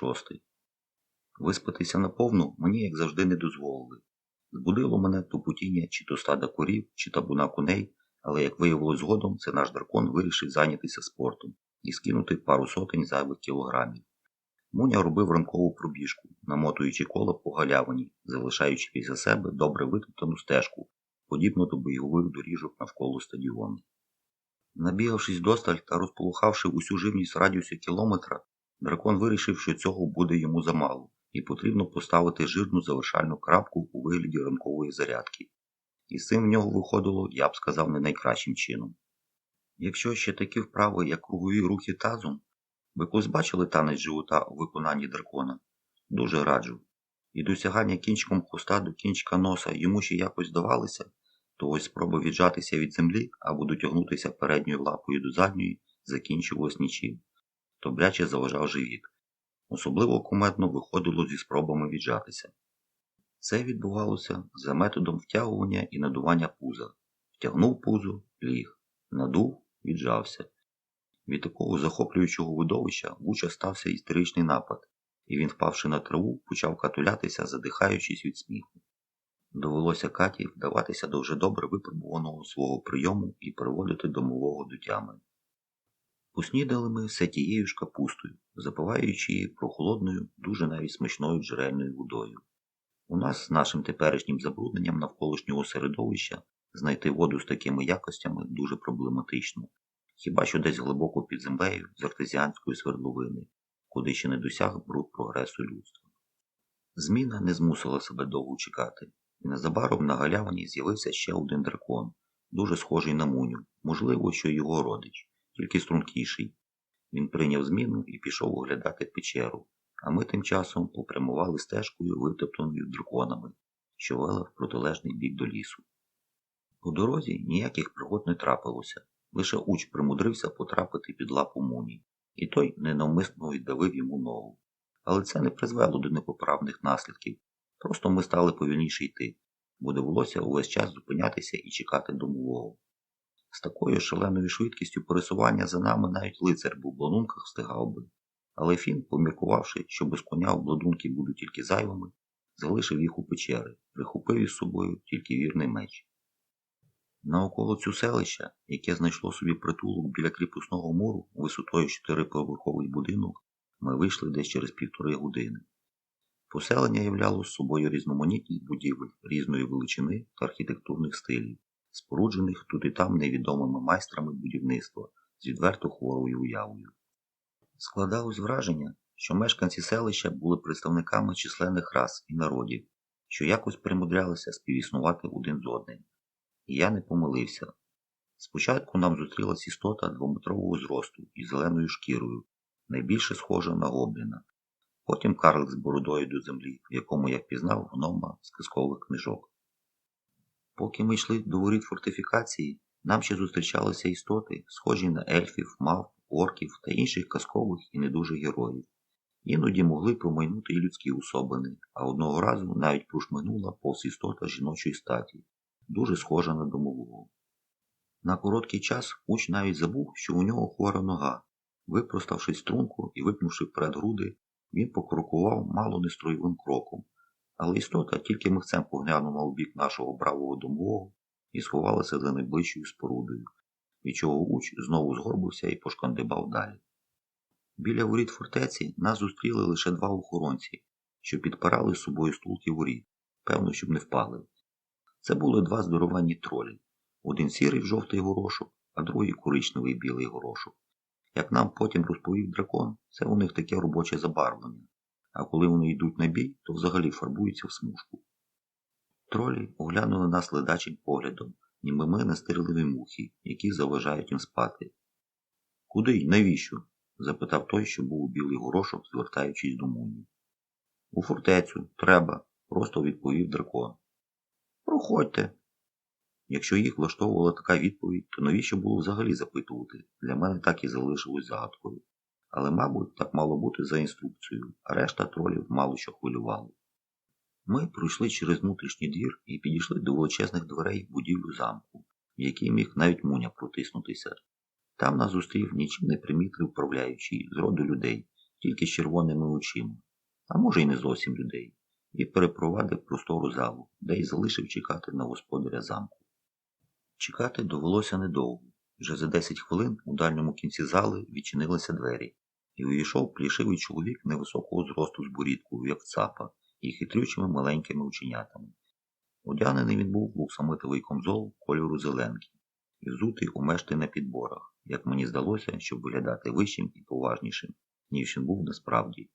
Шостий. Виспатися наповну мені, як завжди, не дозволили. Збудило мене тупотіння чи то стада корів, чи табуна коней, але, як виявилось згодом, це наш дракон вирішив зайнятися спортом і скинути пару сотень зайвих кілограмів. Муня робив ранкову пробіжку, намотуючи коло по галявині, залишаючи після себе добре витоптану стежку, подібну до бойових доріжок навколо стадіону. Набігавшись досталь та розполухавши усю живність радіусі кілометра, дракон вирішив, що цього буде йому замало, і потрібно поставити жирну завершальну крапку у вигляді ранкової зарядки. І з цим в нього виходило, я б сказав, не найкращим чином. Якщо ще такі вправи, як кругові рухи тазом, ви колись бачили танець живота у виконанні дракона? Дуже раджу. І досягання кінчиком хвоста до кінчика носа йому ще якось давалося, то ось спроба віджатися від землі або дотягнутися передньою лапою до задньої закінчувалось нічим. Добряче заважав живіт. Особливо кумедно виходило зі спробами віджатися. Це відбувалося за методом втягування і надування пуза. Втягнув пузо, ліг, надув, віджався. Від такого захоплюючого видовища вуча стався істеричний напад, і він, впавши на траву, почав катулятися, задихаючись від сміху. Довелося Каті вдаватися до вже добре випробуваного свого прийому і приводити домового до тями. Поснідали ми все тією ж капустою, запиваючи її прохолодною, дуже навіть смачною джерельною водою. У нас з нашим теперішнім забрудненням навколишнього середовища знайти воду з такими якостями дуже проблематично, хіба що десь глибоко під землею з артезіанської свердловини, куди ще не досяг бруд прогресу людства. Зміна не змусила себе довго чекати, і незабаром на галявині з'явився ще один дракон, дуже схожий на муню, можливо, що його родич, тільки стрункіший. Він прийняв зміну і пішов оглядати печеру, а ми тим часом попрямували стежкою, витоптаною драконами, що вела в протилежний бік до лісу. По дорозі ніяких пригод не трапилося, лише уч примудрився потрапити під лапу муні, і той ненавмисно віддавив йому ногу. Але це не призвело до непоправних наслідків. Просто ми стали повільніше йти, бо довелося увесь час зупинятися і чекати домового. З такою шаленою швидкістю пересування за нами навіть лицар був в бланунках встигав би. Але Фін, поміркувавши, що без коня обладунки будуть тільки зайвими, залишив їх у печери, прихопив із собою тільки вірний меч. Наоколо цю селища, яке знайшло собі притулок біля кріпосного муру висотою чотириповерховий будинок, ми вийшли десь через півтори години. Поселення являло собою різноманітність будівель різної величини та архітектурних стилів, споруджених тут і там невідомими майстрами будівництва з відверто хворою уявою. Складалось враження, що мешканці селища були представниками численних рас і народів, що якось примудрялися співіснувати один з одним. І я не помилився. Спочатку нам зустрілась істота двометрового зросту із зеленою шкірою, найбільше схожа на гобліна. Потім карлик з бородою до землі, в якому я впізнав гнома з казкових книжок. Поки ми йшли до воріт фортифікації, нам ще зустрічалися істоти, схожі на ельфів, мав, орків та інших казкових і не дуже героїв. Іноді могли промайнути і людські особини, а одного разу навіть прошмигнула повз істота жіночої статі, дуже схожа на домового. На короткий час уч навіть забув, що у нього хвора нога. Випроставшись струнку і випнувши вперед груди, він покрокував мало нестроєвим кроком, але істота тільки михцем поглянула у бік нашого бравого домового і сховалася за найближчою спорудою, від чого уч знову згорбився і пошкандибав далі. Біля воріт фортеці нас зустріли лише два охоронці, що підпирали з собою стулки воріт, певно, щоб не впали. Це були два здоровані тролі один сірий в жовтий горошок, а другий коричневий білий горошок. Як нам потім розповів дракон, це у них таке робоче забарвлення, а коли вони йдуть на бій, то взагалі фарбуються в смужку. Тролі оглянули нас ледачим поглядом, ніби ми настирливі мухи, які заважають їм спати. Куди й навіщо? запитав той, що був у білий горошок, звертаючись до муні. У фортецю треба, просто відповів дракон. Проходьте. Якщо їх влаштовувала така відповідь, то навіщо було взагалі запитувати? Для мене так і залишилось загадкою. Але, мабуть, так мало бути за інструкцією, а решта тролів мало що хвилювало. Ми пройшли через внутрішній двір і підійшли до величезних дверей будівлю замку, в який міг навіть муня протиснутися. Там нас зустрів нічим не примітний управляючий з роду людей, тільки з червоними очима, а може й не зовсім людей, і перепровадив простору залу, де й залишив чекати на господаря замку. Чекати довелося недовго. Вже за 10 хвилин у дальньому кінці зали відчинилися двері, і увійшов плішивий чоловік невисокого зросту з бурідкою, як цапа, і хитрючими маленькими ученятами. Одягнений він був в оксамитовий комзол кольору зеленки і взутий у мешти на підборах, як мені здалося, щоб виглядати вищим і поважнішим, ніж він був насправді.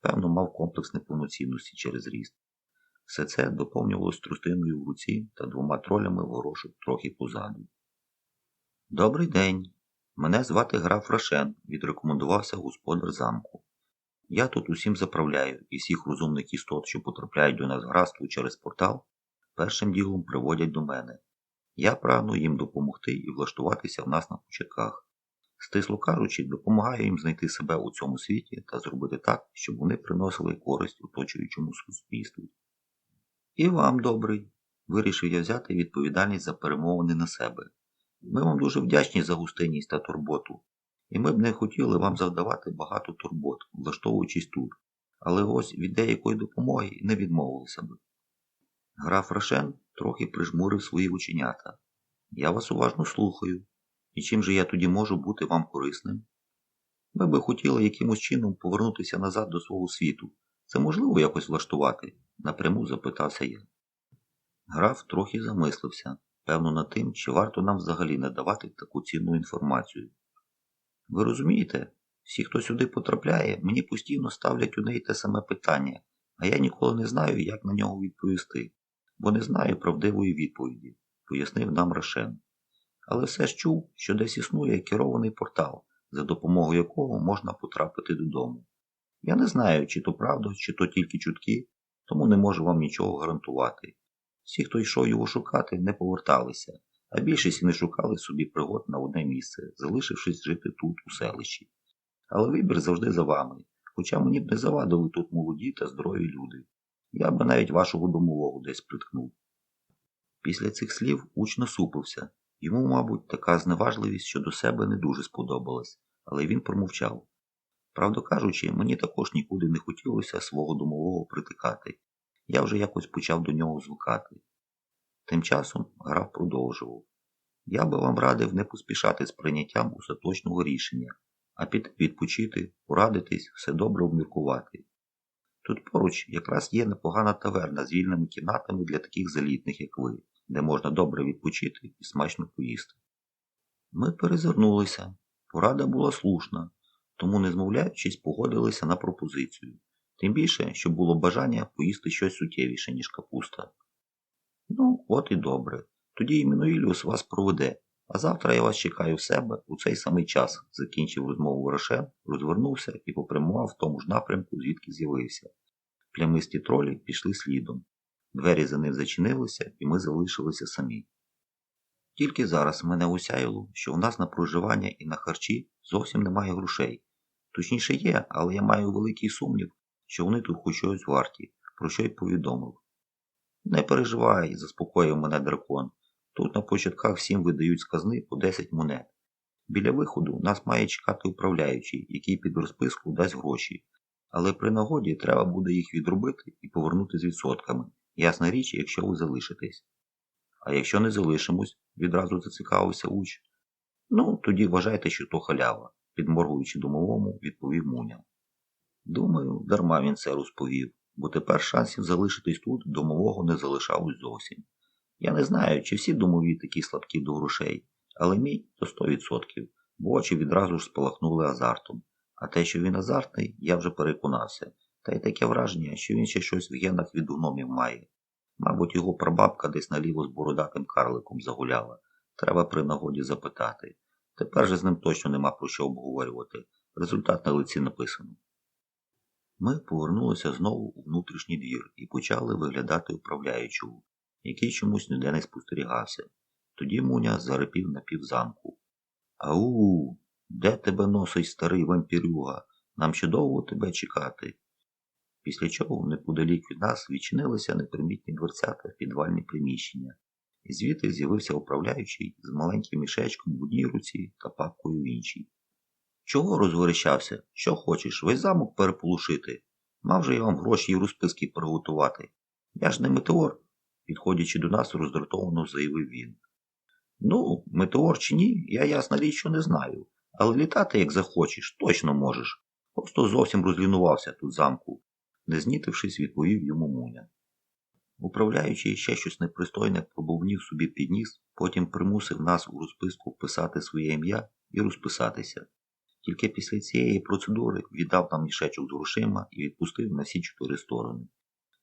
Певно, мав комплекс неповноцінності через ріст. Все це доповнювалось трустиною в руці та двома тролями в горошок трохи позаду. Добрий день. Мене звати граф Рашен, відрекомендувався господар замку. Я тут усім заправляю і всіх розумних істот, що потрапляють до нас граству через портал, першим ділом приводять до мене. Я прагну їм допомогти і влаштуватися в нас на початках. Стисло кажучи, допомагаю їм знайти себе у цьому світі та зробити так, щоб вони приносили користь оточуючому суспільству. І вам, добрий, вирішив я взяти відповідальність за перемовини на себе. Ми вам дуже вдячні за густинність та турботу, і ми б не хотіли вам завдавати багато турбот, влаштовуючись тут, але ось від деякої допомоги не відмовилися б. Граф Рошен трохи прижмурив свої оченята. Я вас уважно слухаю. І чим же я тоді можу бути вам корисним? Ми би хотіли якимось чином повернутися назад до свого світу. Це можливо якось влаштувати? напряму запитався я. Граф трохи замислився, певно, над тим, чи варто нам взагалі надавати таку цінну інформацію. Ви розумієте, всі, хто сюди потрапляє, мені постійно ставлять у неї те саме питання, а я ніколи не знаю, як на нього відповісти, бо не знаю правдивої відповіді, пояснив нам Рашен. Але все ж чув, що десь існує керований портал, за допомогою якого можна потрапити додому. Я не знаю, чи то правда, чи то тільки чутки, тому не можу вам нічого гарантувати. Всі, хто йшов його шукати, не поверталися, а більшість не шукали собі пригод на одне місце, залишившись жити тут, у селищі. Але вибір завжди за вами, хоча мені б не завадили тут молоді та здорові люди. Я б навіть вашого домового десь приткнув. Після цих слів уч насупився. Йому, мабуть, така зневажливість щодо себе не дуже сподобалась, але він промовчав. Правду кажучи, мені також нікуди не хотілося свого домового притикати. Я вже якось почав до нього звикати. Тим часом граф продовжував. Я би вам радив не поспішати з прийняттям остаточного рішення, а під відпочити, порадитись, все добре обміркувати. Тут поруч якраз є непогана таверна з вільними кімнатами для таких залітних, як ви, де можна добре відпочити і смачно поїсти. Ми перезирнулися. Порада була слушна, тому, не змовляючись, погодилися на пропозицію. Тим більше, що було бажання поїсти щось суттєвіше, ніж капуста. Ну, от і добре. Тоді Іммануїліус вас проведе, а завтра я вас чекаю в себе у цей самий час, закінчив розмову Рошен, розвернувся і попрямував в тому ж напрямку, звідки з'явився. Плямисті тролі пішли слідом. Двері за ним зачинилися, і ми залишилися самі. Тільки зараз мене усяяло, що у нас на проживання і на харчі зовсім немає грошей. Точніше є, але я маю великий сумнів, що вони тут хоч щось варті, про що й повідомив. Не переживай, заспокоїв мене дракон. Тут на початках всім видають з казни по 10 монет. Біля виходу нас має чекати управляючий, який під розписку дасть гроші. Але при нагоді треба буде їх відробити і повернути з відсотками. Ясна річ, якщо ви залишитесь. А якщо не залишимось, відразу зацікавився уч. Ну, тоді вважайте, що то халява, підморгуючи домовому, відповів Муня. Думаю, дарма він це розповів, бо тепер шансів залишитись тут домового не залишалось зовсім. Я не знаю, чи всі домові такі слабкі до грошей, але мій то 100%, бо очі відразу ж спалахнули азартом. А те, що він азартний, я вже переконався, та й таке враження, що він ще щось в генах від гномів має. Мабуть, його прабабка десь наліво з бородатим карликом загуляла. Треба при нагоді запитати. Тепер же з ним точно нема про що обговорювати. Результат на лиці написано. Ми повернулися знову у внутрішній двір і почали виглядати управляючого, який чомусь ніде не спостерігався. Тоді Муня зарипів на півзамку. Ау, де тебе носить старий вампірюга? Нам ще довго тебе чекати? Після чого неподалік від нас відчинилися непримітні дверцята в підвальні приміщення, і звідти з'явився управляючий з маленьким мішечком в одній руці та папкою в іншій. Чого розверещався? Що хочеш, весь замок переполушити? Мав же я вам гроші і розписки приготувати. Я ж не метеор, підходячи до нас, роздратовано заявив він. Ну, метеор чи ні, я ясна річ, що не знаю. Але літати, як захочеш, точно можеш. Просто зовсім розлінувався тут замку, не знітившись, відповів йому Муня. Управляючий ще щось непристойне пробувнів собі підніс, потім примусив нас у розписку вписати своє ім'я і розписатися. Тільки після цієї процедури віддав нам мішечок з грошима і відпустив на всі чотири сторони.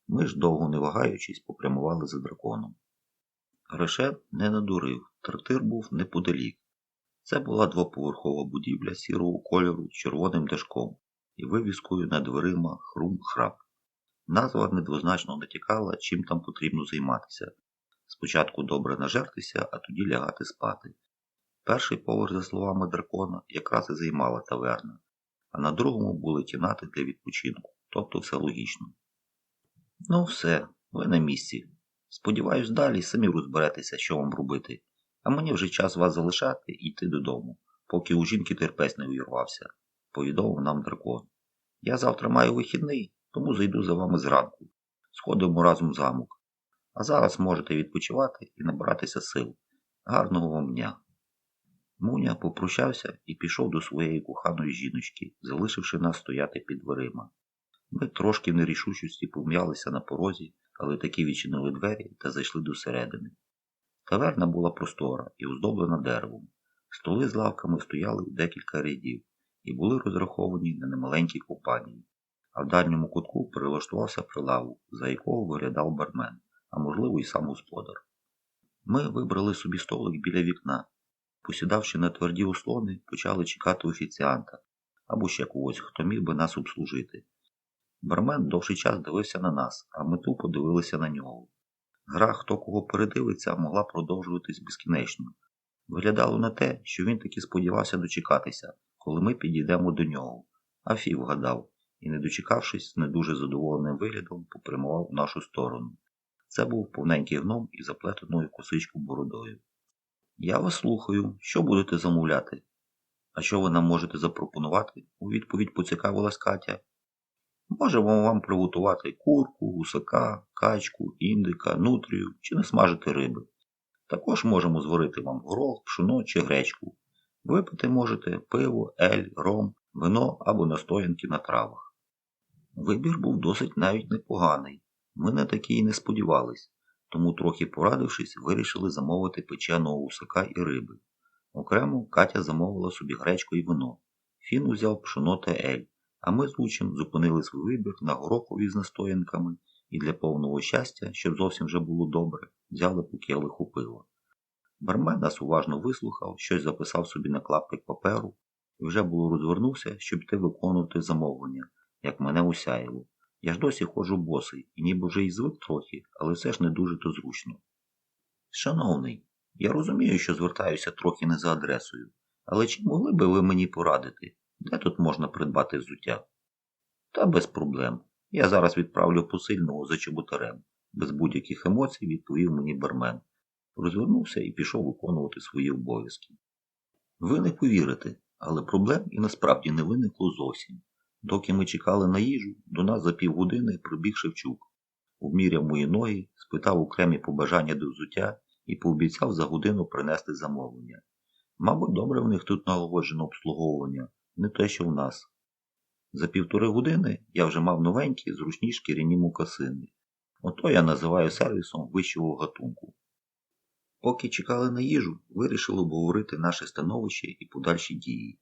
Ми ж, довго не вагаючись, попрямували за драконом. Грошет не надурив, трактир був неподалік. Це була двоповерхова будівля сірого кольору з червоним дашком і вивіскою над дверима хрум-храп. Назва недвозначно натякала, чим там потрібно займатися. Спочатку добре нажертися, а тоді лягати спати. Перший поверх, за словами дракона, якраз і займала таверна, а на другому були кімнати для відпочинку, тобто все логічно. Ну, все, ви на місці. Сподіваюсь, далі самі розберетеся, що вам робити, а мені вже час вас залишати і йти додому, поки у жінки терпець не увірвався, повідомив нам дракон. Я завтра маю вихідний, тому зайду за вами зранку. Сходимо разом в замок. А зараз можете відпочивати і набиратися сил. Гарного вам дня! Муня попрощався і пішов до своєї коханої жіночки, залишивши нас стояти під дверима. Ми трошки в нерішучості пом'ялися на порозі, але таки відчинили двері та зайшли до середини. Таверна була простора і оздоблена деревом. Столи з лавками стояли у декілька рядів і були розраховані на немаленькі компанії, а в дальньому кутку прилаштувався прилаву, за якого виглядав бармен, а можливо і сам господар. Ми вибрали собі столик біля вікна Посідавши на тверді услони, почали чекати офіціанта або ще когось, хто міг би нас обслужити. Бармен довший час дивився на нас, а ми тупо дивилися на нього. Гра, хто кого передивиться, могла продовжуватись безкінечно. Виглядало на те, що він таки сподівався дочекатися, коли ми підійдемо до нього, а фі вгадав і, не дочекавшись, з не дуже задоволеним виглядом, попрямував в нашу сторону. Це був повненький гном із заплетеною косичкою бородою. Я вас слухаю, що будете замовляти? А що ви нам можете запропонувати? у відповідь поцікавилась Катя. Можемо вам приготувати курку, гусака, качку, індика, нутрію чи насмажити риби. Також можемо зварити вам горох, пшено чи гречку. Випити можете пиво, ель, ром, вино або настоянки на травах. Вибір був досить навіть непоганий. Ми на такий не сподівались тому, трохи порадившись, вирішили замовити печеного усака і риби. Окремо Катя замовила собі гречку і вино. Фін узяв пшоно та ель, а ми з Лучем зупинили свій вибір на горохові з настоянками і для повного щастя, щоб зовсім вже було добре, взяли по келиху пива. Бармен нас уважно вислухав, щось записав собі на клаптик паперу і вже було розвернувся, щоб йти виконувати замовлення, як мене усяяло. Я ж досі ходжу босий і ніби вже й звик трохи, але все ж не дуже то зручно. Шановний, я розумію, що звертаюся трохи не за адресою, але чи могли би ви мені порадити, де тут можна придбати взуття? Та без проблем. Я зараз відправлю посильного за чеботарем. Без будь-яких емоцій відповів мені бармен. Розвернувся і пішов виконувати свої обов'язки. Ви не повірите, але проблем і насправді не виникло зовсім. Доки ми чекали на їжу, до нас за півгодини прибіг Шевчук, обміряв мої ноги, спитав окремі побажання до взуття і пообіцяв за годину принести замовлення. Мабуть, добре в них тут налагоджено обслуговування, не те, що в нас. За півтори години я вже мав новенькі, зручні шкіряні мукасини. Ото я називаю сервісом вищого гатунку. Поки чекали на їжу, вирішили обговорити наше становище і подальші дії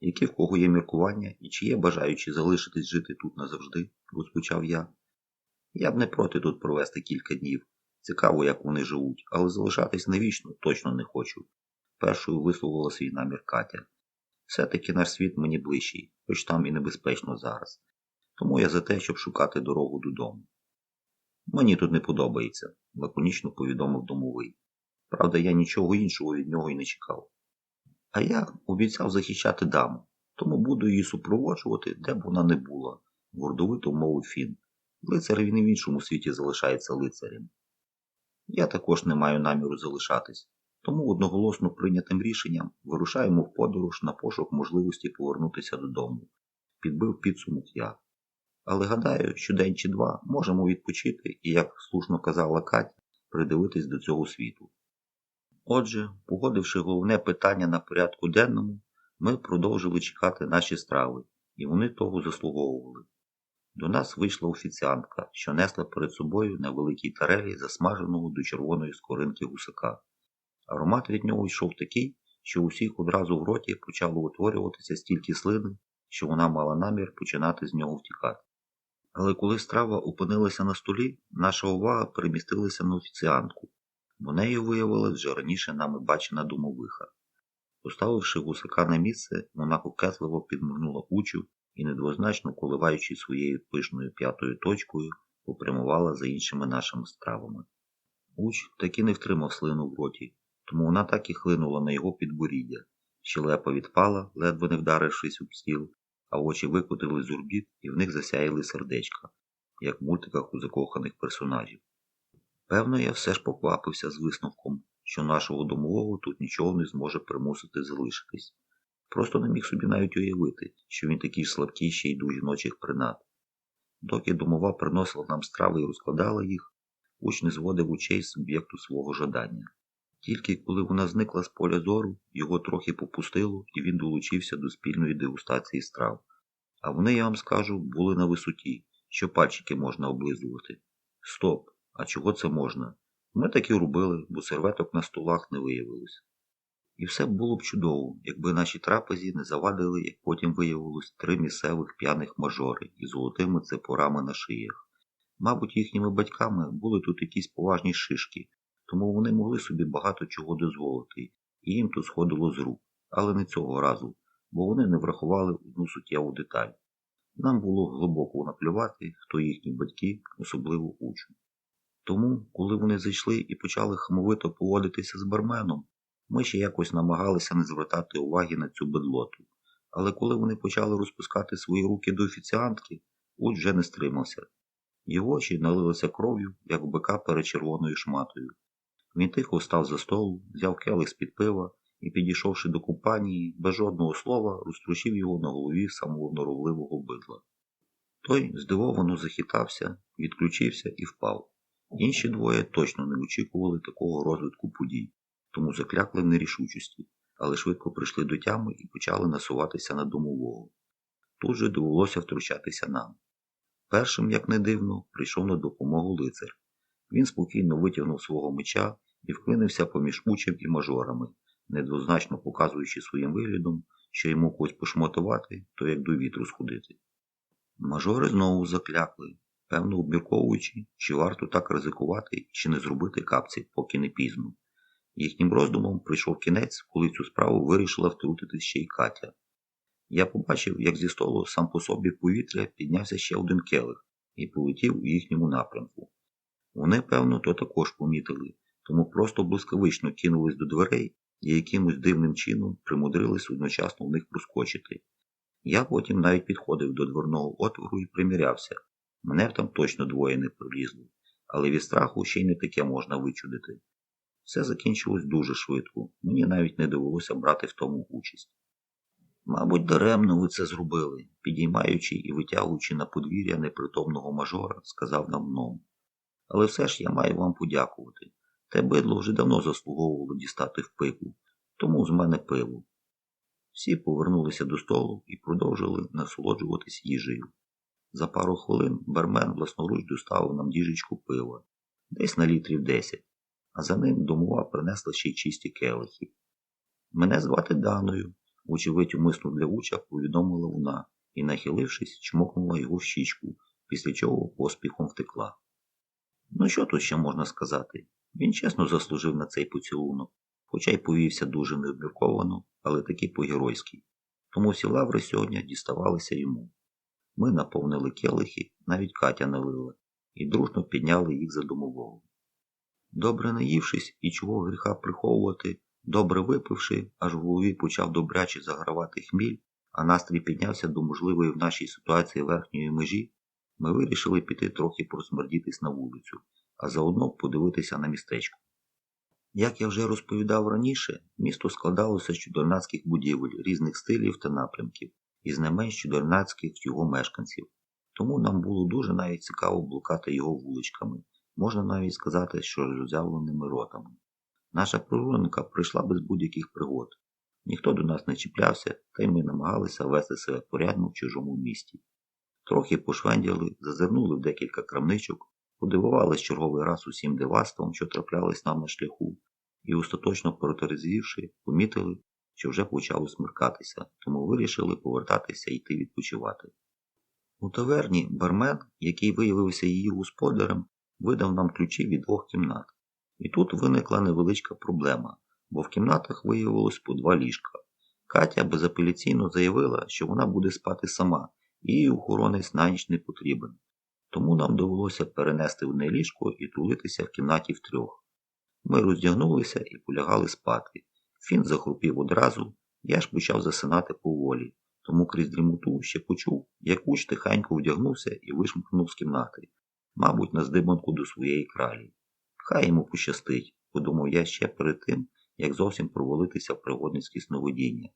які в кого є міркування і чи є бажаючі залишитись жити тут назавжди, розпочав я. Я б не проти тут провести кілька днів. Цікаво, як вони живуть, але залишатись навічно точно не хочу. Першою висловила свій намір Катя. Все-таки наш світ мені ближчий, хоч там і небезпечно зараз. Тому я за те, щоб шукати дорогу додому. Мені тут не подобається, лаконічно повідомив домовий. Правда, я нічого іншого від нього й не чекав. А я обіцяв захищати даму, тому буду її супроводжувати, де б вона не була, гордовито мовив Фін. Лицар він і в іншому світі залишається лицарем. Я також не маю наміру залишатись, Тому одноголосно прийнятим рішенням вирушаємо в подорож на пошук можливості повернутися додому. Підбив підсумок я. Але гадаю, що день чи два можемо відпочити і, як слушно казала Катя, придивитись до цього світу. Отже, погодивши головне питання на порядку денному, ми продовжили чекати наші страви, і вони того заслуговували. До нас вийшла офіціантка, що несла перед собою на великій тарелі засмаженого до червоної скоринки гусака. Аромат від нього йшов такий, що усіх одразу в роті почало утворюватися стільки слини, що вона мала намір починати з нього втікати. Але коли страва опинилася на столі, наша увага перемістилася на офіціантку, бо нею виявилась вже раніше нами бачена домовиха. Поставивши гусака на місце, вона кокетливо підморнула учу і, недвозначно коливаючи своєю пишною п'ятою точкою, попрямувала за іншими нашими стравами. Уч таки не втримав слину в роті, тому вона так і хлинула на його підборіддя. Щелепа відпала, ледве не вдарившись об стіл, а очі викотили з орбіт і в них засяяли сердечка, як в мультиках у закоханих персонажів. Певно, я все ж поквапився з висновком, що нашого домового тут нічого не зможе примусити залишитись. Просто не міг собі навіть уявити, що він такий слабкий ще й до жіночих принад. Доки домова приносила нам страви і розкладала їх, уч не зводив очей з суб'єкту свого жадання. Тільки коли вона зникла з поля зору, його трохи попустило, і він долучився до спільної дегустації страв. А вони, я вам скажу, були на висоті, що пальчики можна облизувати. Стоп! А чого це можна? Ми так і робили, бо серветок на столах не виявилось. І все було б чудово, якби наші трапезі не завадили, як потім виявилось, три місцевих п'яних мажори із золотими цепорами на шиях. Мабуть, їхніми батьками були тут якісь поважні шишки, тому вони могли собі багато чого дозволити, і їм тут сходило з рук, але не цього разу, бо вони не врахували одну суттєву деталь. Нам було глибоко наплювати, хто їхні батьки, особливо учу. Тому, коли вони зайшли і почали хамовито поводитися з барменом, ми ще якось намагалися не звертати уваги на цю бедлоту. Але коли вони почали розпускати свої руки до офіціантки, Уч вже не стримався. Його очі налилися кров'ю, як бика перед червоною шматою. Він тихо встав за столу, взяв келих з-під пива і, підійшовши до компанії, без жодного слова розтручив його на голові самого норовливого бидла. Той здивовано захитався, відключився і впав. Інші двоє точно не очікували такого розвитку подій, тому заклякли в нерішучості, але швидко прийшли до тями і почали насуватися на домового. Тут же довелося втручатися нам. Першим, як не дивно, прийшов на допомогу лицар. Він спокійно витягнув свого меча і вклинився поміж учем і мажорами, недвозначно показуючи своїм виглядом, що йому когось пошмотувати, то як до вітру сходити. Мажори знову заклякли, певно обмірковуючи, чи варто так ризикувати чи не зробити капці, поки не пізно. Їхнім роздумом прийшов кінець, коли цю справу вирішила втрутитись ще й Катя. Я побачив, як зі столу сам по собі повітря піднявся ще один келих і полетів у їхньому напрямку. Вони, певно, то також помітили, тому просто блискавично кинулись до дверей і якимось дивним чином примудрились одночасно в них проскочити. Я потім навіть підходив до дверного отвору і примірявся. Мене б там точно двоє не пролізло, але від страху ще й не таке можна вичудити. Все закінчилось дуже швидко, мені навіть не довелося брати в тому участь. Мабуть, даремно ви це зробили, підіймаючи і витягуючи на подвір'я непритомного мажора, сказав нам ном. Але все ж я маю вам подякувати. Те бидло вже давно заслуговувало дістати в пику, тому з мене пиво. Всі повернулися до столу і продовжили насолоджуватись їжею. За пару хвилин бармен власноруч доставив нам діжечку пива, десь на літрів десять, а за ним домова принесла ще й чисті келихи. Мене звати Даною, вочевидь умисно для уча повідомила вона і, нахилившись, чмокнула його в щічку, після чого поспіхом втекла. Ну, що тут ще можна сказати? Він чесно заслужив на цей поцілунок, хоча й повівся дуже необмірковано, але таки по-геройськи. Тому всі лаври сьогодні діставалися йому. Ми наповнили келихи, навіть Катя налила, і дружно підняли їх за домового. Добре наївшись і чого гріха приховувати, добре випивши, аж в голові почав добряче загравати хміль, а настрій піднявся до можливої в нашій ситуації верхньої межі, ми вирішили піти трохи просмердітись на вулицю, а заодно подивитися на містечко. Як я вже розповідав раніше, місто складалося з чудернацьких будівель різних стилів та напрямків, і з не менш чудернацьких його мешканців. Тому нам було дуже навіть цікаво блукати його вуличками, можна навіть сказати, що роззявленими ротами. Наша прогулянка прийшла без будь-яких пригод. Ніхто до нас не чіплявся, та й ми намагалися вести себе порядно в чужому місті. Трохи пошвендяли, зазирнули в декілька крамничок, подивувались черговий раз усім диваством, що траплялись нам на шляху, і, остаточно протерезівши, помітили, що вже почало смеркатися, тому вирішили повертатися і йти відпочивати. У таверні бармен, який виявився її господарем, видав нам ключі від двох кімнат. І тут виникла невеличка проблема, бо в кімнатах виявилось по два ліжка. Катя безапеляційно заявила, що вона буде спати сама, і їй охоронець на ніч не потрібен. Тому нам довелося перенести в неї ліжко і тулитися в кімнаті втрьох. Ми роздягнулися і полягали спати. Фін захрупів одразу, я ж почав засинати поволі, тому крізь дрімоту ще почув, як уч тихенько вдягнувся і вишмкнув з кімнати, мабуть, на здибанку до своєї кралі. Хай йому пощастить, подумав я ще перед тим, як зовсім провалитися в пригодницькі сновидіння.